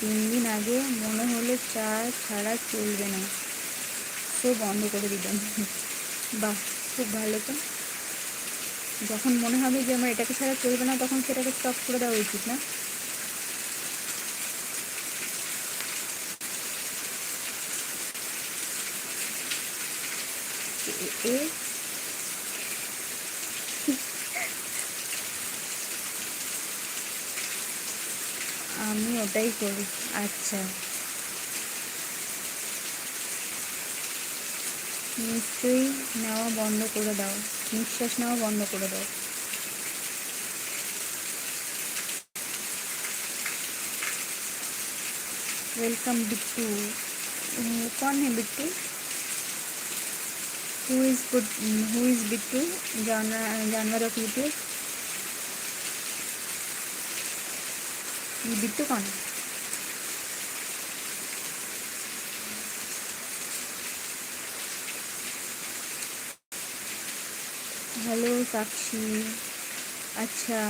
তিন দিন আগে মনে হলো চা ছাড়া চলবে না। তো বন্ধ করে দিলাম। বাহ, খুব ভালো তো। যখন মনে হবে যে আমার এটাকে ছাড়া চলবে না, তখন সেটাকে স্টপ করে দেওয়া উচিত না। এ আমি ওটাই করি আচ্ছা নিশ্চয়ই নেওয়া বন্ধ করে দাও নিঃশ্বাস নেওয়া বন্ধ করে দাও वेलकम बिट्टू अह, कौन है Bittu who is who is Bittu जानवर जानवर ऑफ यूट्यूब ये बिट्टू कौन है हेलो साक्षी अच्छा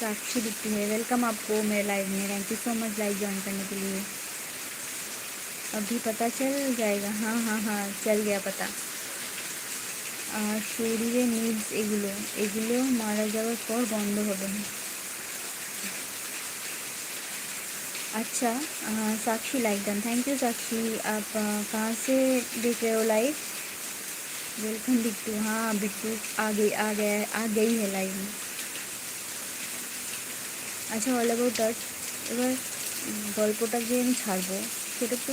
साक्षी बिट्टू है वेलकम आपको मेरे लाइव में thank you so much live join करने के लिए अभी पता चल जाएगा हाँ हाँ हाँ चल गया पता আর শরীরে নিডস এগুলো এগুলো মারা যাওয়ার পর বন্ধ হবে না अच्छा अ, Sakshi like done thank you Sakshi आप अ, कहाँ से देख रहे हो लाइव वेलकम बिट्टू हाँ बिट्टू आ गई आ गया है आ गई है लाइव में আচ্ছা অল অ্যাবাউট দ্যাট এবার গল্পটা যে আমি ছাড়বো সেটা তো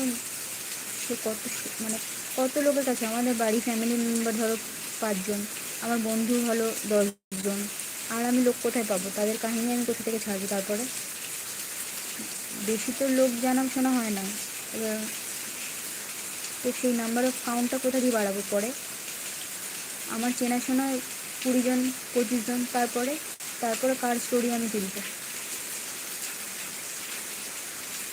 সে কত সু- মানে কত লোকের কাছে আমাদের বাড়ি ফ্যামিলি মেম্বার ধরো পাঁচজন আমার বন্ধু হলো দশজন আর আমি লোক কোথায় পাবো তাদের কাহিনী আমি কোথা থেকে ছাড়বো তারপরে বেশি তো লোক জানা শোনা হয় না এবার তো সেই নাম্বার অফ কাউন্টটা কোথা দিয়ে বাড়াবো পরে আমার চেনাশোনা কুড়িজন পঁচিশ জন তারপরে তারপরে কার স্টোরি আমি তুলবো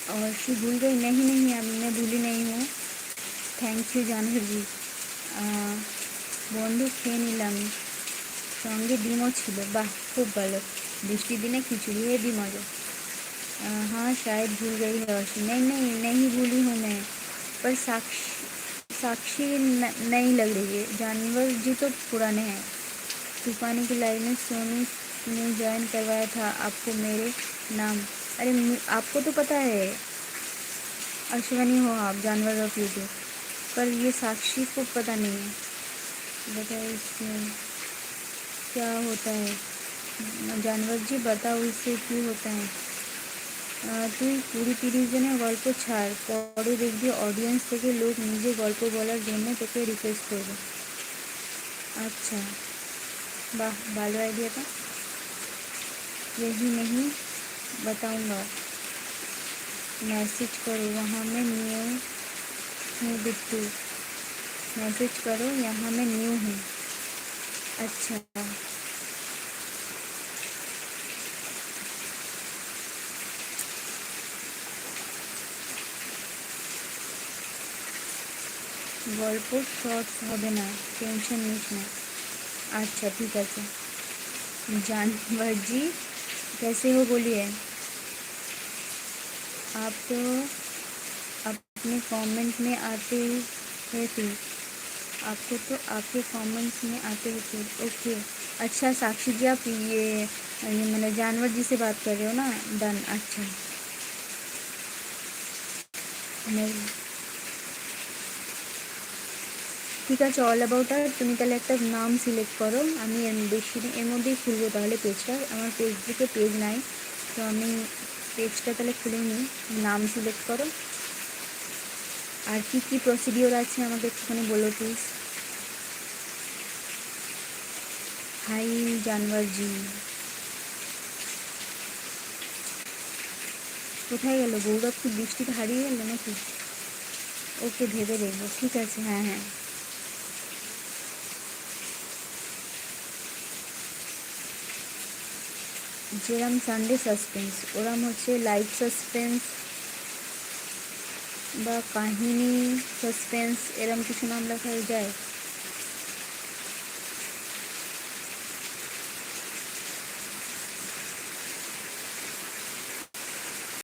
और शी भूल गई नहीं नहीं अब मैं भूली नहीं हूँ থ্যাংক ইউ জাহ্নবী আহ, বন্ধু খেয়ে নিলাম সঙ্গে ডিমও ছিল বাহ খুব ভালো বৃষ্টির দিনে খিচুড়ি হেবি মজা अह, हाँ शायद भूल गई है अर्शी नहीं नहीं नहीं भूली हूँ मैं। पर साक्षी साक्षी नहीं लग रही है। जानवर जी तो पुराने हैं। तूफानी की लाइव में सोनू ने ज्वाइन करवाया था आपको मेरे नाम। अरे आपको तो पता है। अश्वनी हो आप, जानवर ऑफ़ यूट्यूब पर ये साक्षी को पता नहीं है। बताओ इसमें क्या होता है? जानवर जी, बताओ इससे क्यों होता है? তুই কুড়ি তিরিশ জনের গল্প ছাড় পরে দেখবি অডিয়েন্স থেকে লোক নিজে গল্প বলার জন্য তোকে রিকোয়েস্ট করবে আচ্ছা বাহ ভালো আইডিয়াটা यही नहीं बताऊंगा मैसेज करो वहाँ मैं न्यू हूँ बिट्टू मैसेज करो यहाँ मैं न्यू हूँ अच्छा গল্প শর্টস হবে না টেনশন নিস না আচ্ছা ঠিক আছে जानवर जी कैसे हो बोलिए आप तो अपने कमेंट में आते ही है फिर आपको तो आपके कमेंट्स में आते हैं फिर ओके अच्छा साक्षी जी आप ये ये मैंने जानवर जी से बात कर रहे हो ना डन अच्छा नहीं ঠিক আছে অল অ্যাবাউট আর তুমি তাহলে একটা নাম সিলেক্ট করো, আমি বেশি এর মধ্যেই খুলবো তাহলে পেজটা আমার ফেসবুকে পেজ নাই, তো আমি পেজটা তাহলে খুলে নিই, নাম সিলেক্ট করো। আর কি কি প্রসিডিওর আছে আমাকে একটুখানি বলো প্লিজ হাই জানওয়ার জি কোথায় গেল? গৌরব কি বৃষ্টিতে হারিয়ে গেল নাকি? ওকে ভেবে দেখব, ঠিক আছে হ্যাঁ হ্যাঁ। যেরম সানডে সাসপেন্স। ওরম হচ্ছে লাইভ সাসপেন্স বা কাহিনী, সাসপেন্স, এরম কিছু নাম লেখা যায়।